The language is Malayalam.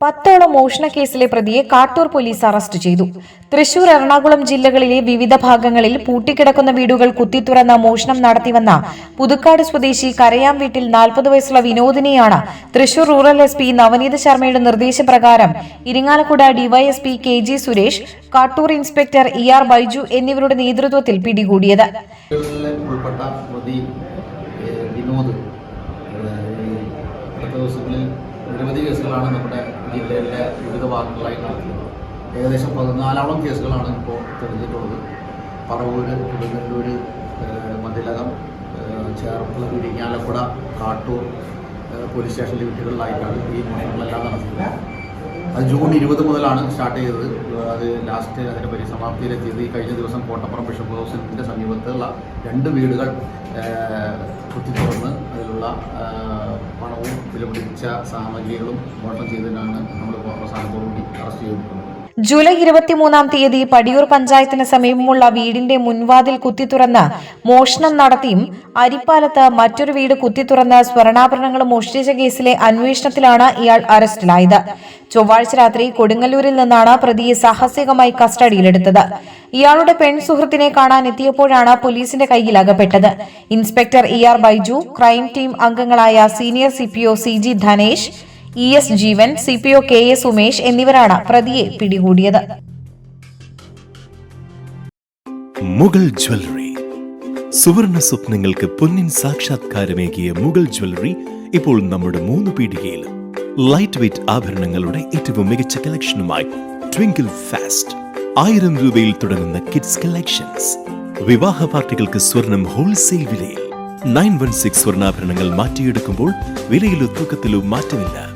പത്തോളം മോഷണ കേസിലെ പ്രതിയെ കാട്ടൂർ പോലീസ് അറസ്റ്റ് ചെയ്തു. തൃശൂർ എറണാകുളം ജില്ലകളിലെ വിവിധ ഭാഗങ്ങളിൽ പൂട്ടിക്കിടക്കുന്ന വീടുകൾ കുത്തിത്തുറന്ന മോഷണം നടത്തിവന്ന പുതുക്കാട് സ്വദേശി കരയാം വീട്ടിൽ നാൽപ്പത് വയസ്സുള്ള വിനോദിനെയാണ് Thrissur rural S P Navaneeth ശർമ്മയുടെ നിർദ്ദേശപ്രകാരം Irinjalakuda DYSP K G Suresh Kattoor inspector E R Baiju എന്നിവരുടെ നേതൃത്വത്തിൽ പിടികൂടിയത്. ഉൾപ്പെട്ട നിരവധി കേസുകളാണ് നമ്മുടെ ജില്ലയിലെ വിവിധ ഭാഗങ്ങളായി നടത്തുന്നത് ഏകദേശം പതിനാലോളം കേസുകളാണ് ഇപ്പോൾ തെളിഞ്ഞിട്ടുള്ളത്. പറവൂർ കൊടുങ്ങല്ലൂർ മതിലകം ചേർത്തല ഇരിങ്ങാലക്കുട കാട്ടൂർ പോലീസ് സ്റ്റേഷൻ ലിമിറ്റുകളിലായിട്ടാണ് ഈ മോഷണങ്ങളെല്ലാം നടത്തുന്നത് അത് ജൂൺ ഇരുപത് മുതലാണ് സ്റ്റാർട്ട് ചെയ്തത്. അത് ലാസ്റ്റ് അതിന്റെ പരിസമാപ്തിയിലെത്തിയത്. ഈ കഴിഞ്ഞ ദിവസം കോട്ടപ്പുറം ബിഷപ്പ് ഹൗസിന്റെ സമീപത്തുള്ള രണ്ട് വീടുകൾ കുത്തിത്തുറന്ന് അതിലുള്ള പണവും വിലപിടിച്ച സാമഗ്രികളും മോഷണം ചെയ്തതിനാണ് നമ്മൾ കോൺഗ്രസ് അവസാനത്തോടുകൂടി അറസ്റ്റ് ചെയ്തിട്ടുള്ളത്. ജൂലൈ ഇരുപത്തിമൂന്നാം തീയതി പടിയൂർ പഞ്ചായത്തിന് സമീപമുള്ള വീടിന്റെ മുൻവാതിൽ കുത്തിത്തുറന്ന് മോഷണം നടത്തിയും അരിപ്പാലത്ത് മറ്റൊരു വീട് കുത്തിത്തുറന്ന് സ്വർണാഭരണങ്ങൾ മോഷ്ടിച്ച കേസിലെ അന്വേഷണത്തിലാണ് ഇയാൾ അറസ്റ്റിലായത്. ചൊവ്വാഴ്ച രാത്രി കൊടുങ്ങല്ലൂരിൽ നിന്നാണ് പ്രതിയെ സാഹസികമായി കസ്റ്റഡിയിലെടുത്തത്. ഇയാളുടെ പെൺ സുഹൃത്തിനെ കാണാൻ എത്തിയപ്പോഴാണ് പോലീസിന്റെ കയ്യിൽ അകപ്പെട്ടത്. Inspector E R Baiju crime team അംഗങ്ങളായ senior CPO C G Dhanesh E S Jeevan C P O K S Umesh എന്നിവരാണ് പ്രതിയെ പിടികൂടിയത്. മുഗൾ ജ്വല്ലറി. സുവർണ സ്വപ്നങ്ങൾക്ക് പൊന്നിൻ സാക്ഷാത്കാരമേകിയ മുഗൾ ജ്വല്ലറി ഇപ്പോൾ നമ്മുടെ മൂന്ന് പീടികയിൽ. ലൈറ്റ് വെയ്റ്റ് ആഭരണങ്ങളുടെ ഏറ്റവും മികച്ച കളക്ഷനുമായി ട്വിങ്കിൾ ഫാസ്റ്റ് ആയിരം രൂപയിൽ തുടങ്ങുന്ന കിഡ്സ് കളക്ഷൻസ് വിവാഹ പാർട്ടികൾക്ക് സ്വർണം ഹോൾസെയിൽ വിലയിൽ. നയൻ വൺ സിക്സ് സ്വർണാഭരണങ്ങൾ മാറ്റിയെടുക്കുമ്പോൾ വിലയിലോ തൂക്കത്തിലോ മാറ്റമില്ല.